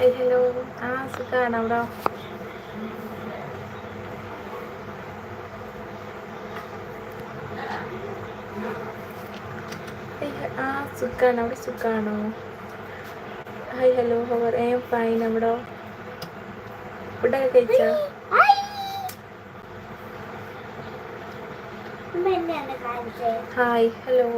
Hello ആ സുഖാണ്. അവിടോ? ആ സുഖമാണ് അവിടെ സുഖമാണോ hi hello how are am fine അവിടെ? ഇവിടെ കഴിച്ചോ? ഹായ് ഹലോ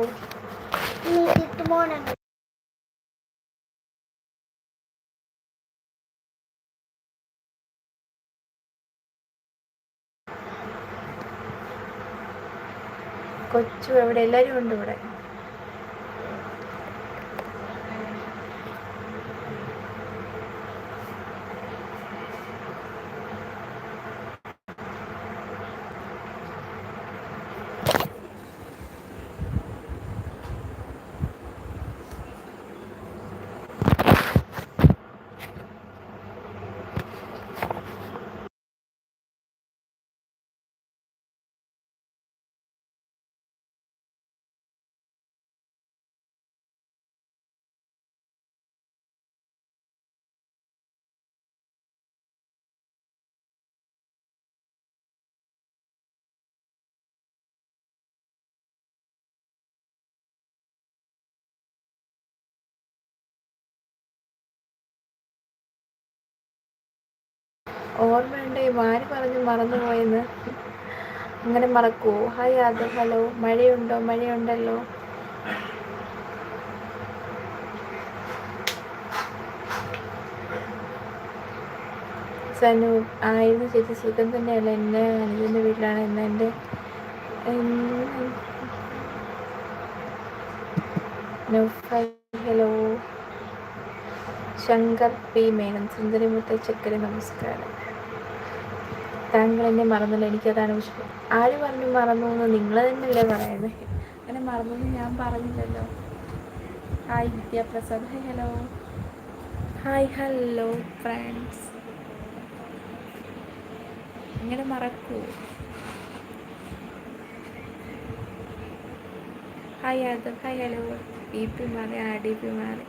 കൊച്ചു എവിടെ എല്ലാവരും ഉണ്ട് ഇവിടെ? ഓർമ്മയുണ്ട്? വാരി പറഞ്ഞു മറന്നുപോയെന്ന്. അങ്ങനെ മറക്കുമോ ഹായ് അത് ഹലോ. മഴയുണ്ടോ? മഴയുണ്ടല്ലോ. സനു ആയിരുന്നു ചേച്ചി സുഖം തന്നെയല്ല? എന്നെ അനുജന്റെ വീട്ടിലാണ്. ഇന്ന് എന്റെ ഹലോ. ശങ്കർ പി മേനൻ സുന്ദരി മുത്തച്ചക്കര നമസ്കാരം. താങ്കൾ എന്നെ മറന്നില്ല. എനിക്കതാണ് വിഷയം ആര് പറഞ്ഞു മറന്നു എന്ന് നിങ്ങൾ തന്നെയല്ലേ പറയുന്നത് അങ്ങനെ മറന്നു ഞാൻ പറഞ്ഞില്ലല്ലോ. Hi Vidyaprasad. Hi hello. Hi hello friends. ഇങ്ങനെ മറക്കൂ. ഹായ് അത് ഹായ് ഹലോ. ഡി പി മാറി ആ ഡി പി മാറി.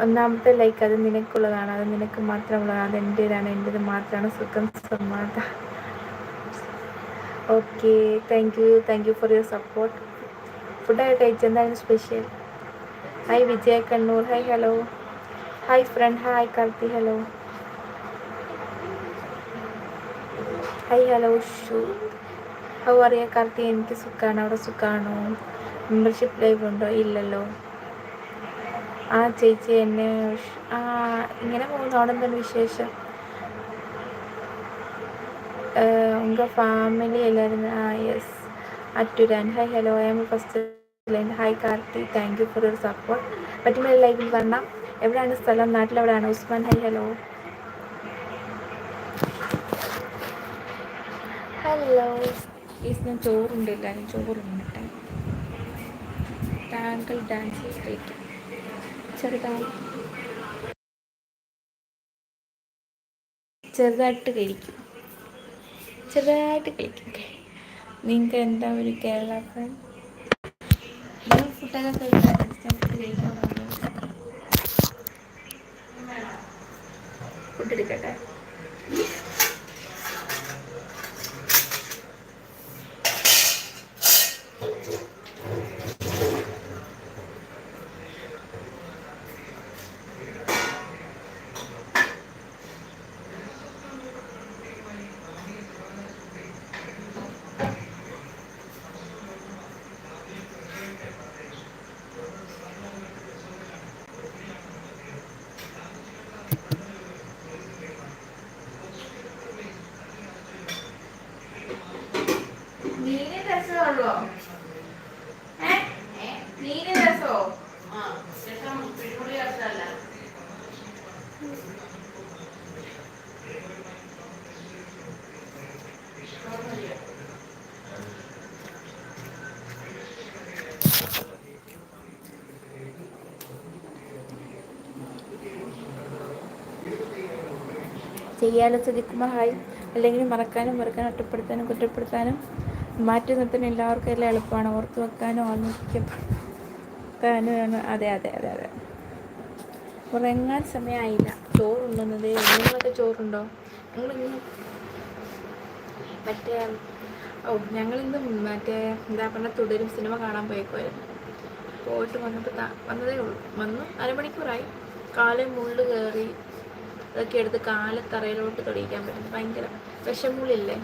ഒന്നാമത്തെ ലൈക്ക് അത് നിനക്കുള്ളതാണ്. അത് നിനക്ക് മാത്രമുള്ളതാണ്. അത് എന്റേതാണ് എന്റേത് മാത്രമാണ്. സുഖം സമാധാനം okay thank you thank you for your support ഫുഡൊക്കെ കഴിച്ചു എന്തായാലും special hi Vijaya Kannur. Hi hello hi friend hi Karthi. Hello hi hello shoe. How അറിയാം കാർത്തി? എനിക്ക് സുഖമാണ് അവിടെ സുഖമാണോ മെമ്പർഷിപ്പ് ലൈവ് ഉണ്ടോ? ഇല്ലല്ലോ. ആ ചേച്ചി എന്നെ ആ ഇങ്ങനെ പോകുന്നു. അവിടെ എന്താണ് വിശേഷം? ഉങ്ക ഫാമിലി എല്ലാവരും ആ yes അറ്റുരാൻ hi hello I am first hi Karthi. Thank you for your support പറ്റുമ്പോൾ ലൈവിൽ വരണം. എവിടെയാണ് സ്ഥലം? നാട്ടിലെവിടെയാണ്? Usman hi hello hello is ഞാൻ ചോറുണ്ട് എല്ലാവരും. ചോറുണ്ട് താങ്കൾ ഡാൻസ് കളിക്കും. ചെറുതായി ചെറുതായിട്ട് കഴിക്കും. ചെറുതായിട്ട് കഴിക്കും. നിങ്ങൾക്ക് എന്താ ഒരു കേരള ഫ്രണ്ട് നിങ്ങൾ ഫുഡൊക്കെ കഴിക്കാൻ ഫുഡ് എടുക്കട്ടെ? ചെയ്യാലോ ശ്രദ്ധിക്കുമ്പോൾ അല്ലെങ്കിൽ മറക്കാനും മറക്കാനും ഒറ്റപ്പെടുത്താനും കുറ്റപ്പെടുത്താനും മാറ്റി നിർത്താനും എല്ലാവർക്കും എല്ലാം എളുപ്പമാണ്. ഓർത്ത് വെക്കാനും ഓർമ്മിക്കപ്പെടും കിടക്കാനാണ് അതെ അതെ അതെ അതെ. ഉറങ്ങാൻ സമയമായില്ല. ചോറുണ്ടെന്നത് നിങ്ങളൊക്കെ ചോറുണ്ടോ? നിങ്ങളിന്ന് മറ്റേ ഓ ഞങ്ങളിന്ന് മറ്റേ എന്താ പറഞ്ഞാൽ തുടരും സിനിമ കാണാൻ പോയേക്കുമായിരുന്നു പോയിട്ട് വന്നപ്പോൾ വന്നതേ ഉള്ളൂ. വന്നു അരമണിക്കൂറായി. കാലം മുള്ളു കയറി അതൊക്കെ എടുത്ത് കാലത്തറയിലോട്ട് തെളിയിക്കാൻ പറ്റും. ഭയങ്കര വിഷമുള്ളില്ലേ?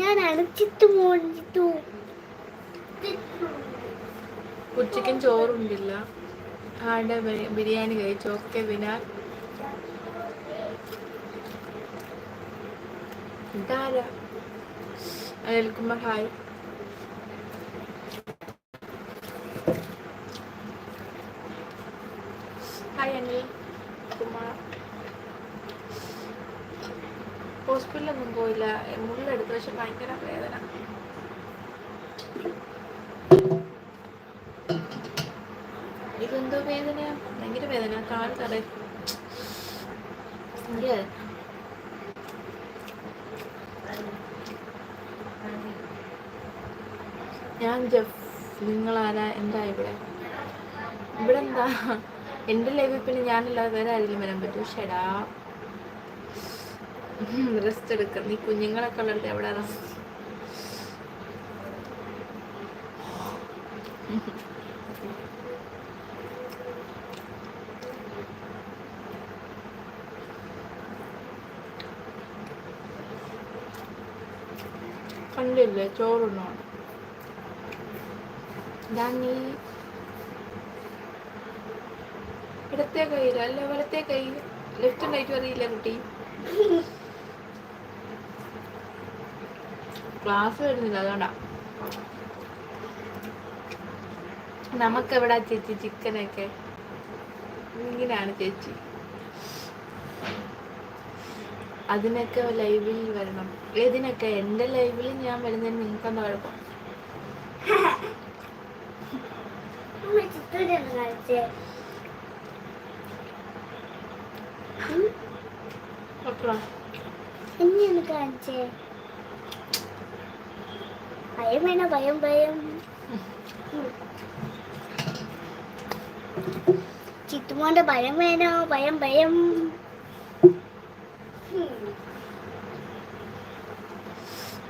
ഞാനാണ് ചിത്തുമോൻ ചിത്തു. ഉച്ചയ്ക്കും ചോറുണ്ടില്ല. ആടെ ബിരിയാണി കഴിച്ചു. ഒക്കെ വിനാൽ ഇതാരാ? അനിൽകുമാർ ഹായ്. പോയില്ല. മുള്ളെടുത്ത് പക്ഷെ ഭയങ്കര വേദന. ഇതെന്തോ വേദന ഭയങ്കര വേദന. കാൽ തറ ഞാൻ ജഫ് നിങ്ങളാരാ? എന്താ ഇവിടെ? ഇവിടെ എന്താ എന്റെ ലൈഫിൽ പിന്നെ ഞാനല്ലാതെ വേറെ ആരെങ്കിലും വരാൻ പറ്റുമോ? ഷെടാ. റെസ്റ്റ് എടുക്കണം നീ കുഞ്ഞുങ്ങളൊക്കെ ഉള്ളിടത്ത് എവിടെ കണ്ടില്ലേ? ചോറുണ്ണോ? ഞാൻ നീ ഇടത്തെ കയ്യില അല്ല വലത്തെ കൈ ആൻഡ് റൈറ്റും അറിയില്ല കുട്ടി. ക്ലാസ് വരുന്നില്ല അതുകൊണ്ടാ. നമുക്ക് എവിടെ ചേച്ചി ചിക്കനൊക്കെ? ഇങ്ങനെയാണ് ചേച്ചി. അതിനൊക്കെ ലൈവിൽ വരണം. ഏതിനൊക്കെ? എന്റെ ലൈവിൽ ഞാൻ വരുന്നതിന് നിങ്ങൾക്ക് എന്താ കുഴപ്പം അപ്പുറം. എന്നെയാണ് കാണിച്ചേ. ഭയം ഭയം ഭയം. ചിത്തുമോന്റെ ഭയം വേണോ? ഭയം ഭയം.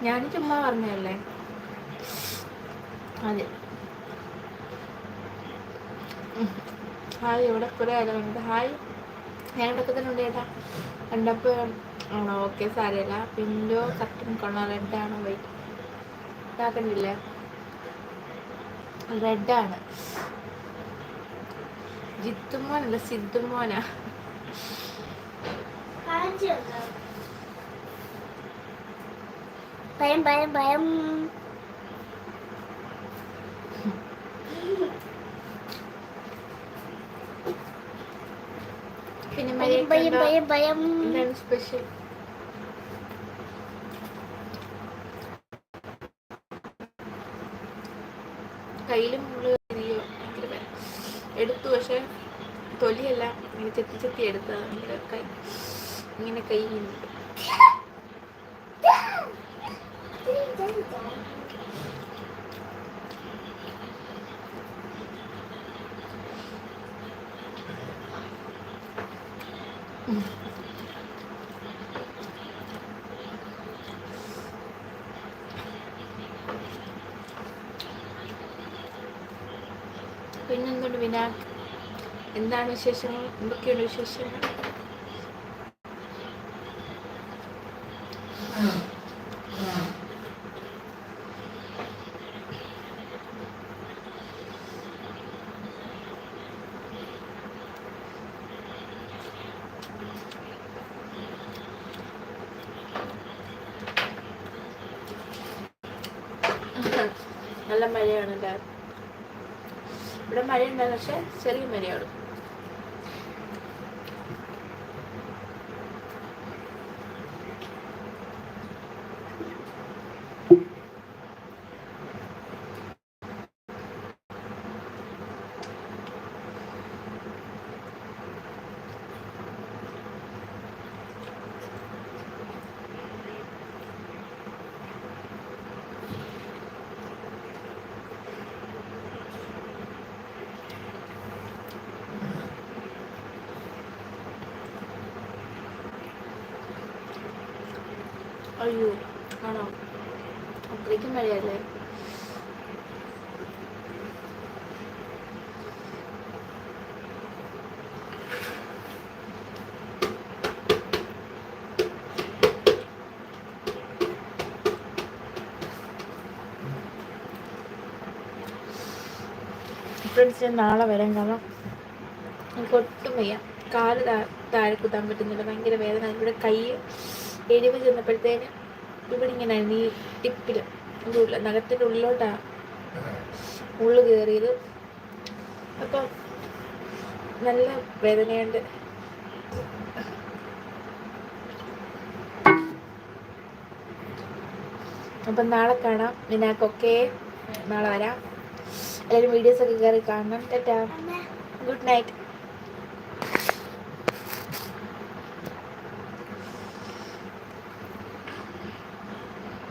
ഞാൻ ചുമ്മാ പറഞ്ഞല്ലേ അതെ. ഹായ് ഇവിടെ കുറെ ആളുകളുണ്ട്. ഹായ്. ഞാൻ ഇവിടെ തന്നെ ഉണ്ട് ചേട്ടാ കണ്ടപ്പോൾ ആണോ? ഓക്കെ സാരമില്ല. പിന്നോ കറക്റ്റും കൊള്ളാം റെഡാണോ വൈറ്റ്? ഇതാക്കണ്ടില്ലേ റെഡാണ്. ജിത്തുമോനല്ല സിദ്ധുമോനാ. ഭയം ഭയം ഭയം. പിന്നെ ഭയം ഭയം ഭയം ഭയം. എന്താണ് സ്പെഷ്യൽ കയ്യിലും മുള്ളു ഭയങ്കര എടുത്തു പക്ഷെ തൊലിയല്ല. ഇങ്ങനെ ചെത്തി ചെത്തി ഭയങ്കര കൈ. ഇങ്ങനെ കൈ പിന്നെന്തുണ്ട് വിനാക് എന്താണ് വിശേഷങ്ങൾ? എന്തൊക്കെയുണ്ട് വിശേഷങ്ങൾ? നല്ല മഴയാണല്ലേ? ഇവിടെ മഴയുണ്ടായിരുന്നു പക്ഷെ ചെറിയ മഴയാണ് അയ്യോ ആണോ? അത്രയ്ക്കും മഴയല്ലേ ഫ്രണ്ട്സ് ഞാൻ നാളെ വരാൻ കാരണം എനിക്ക് ഒട്ടും വയ്യ. കാൽ താഴെ കുത്താൻ പറ്റുന്നില്ല. ഭയങ്കര വേദന. ഇവിടെ കൈ എരിവ് ചെന്നപ്പോഴത്തേന് ഇവിടെ ഇങ്ങനെ ഈ ടിപ്പിൽ ഉള്ളിൽ നഖത്തിന്റെ ഉള്ളിലോട്ടാണ് ഉള്ളു കയറിയത് അപ്പം നല്ല വേദനയുണ്ട്. അപ്പം നാളെ കാണാം. നിനക്കൊക്കെ നാളെ വരാം. എല്ലാവരും വീഡിയോസൊക്കെ കയറി കാണണം. ടാറ്റാ. Good night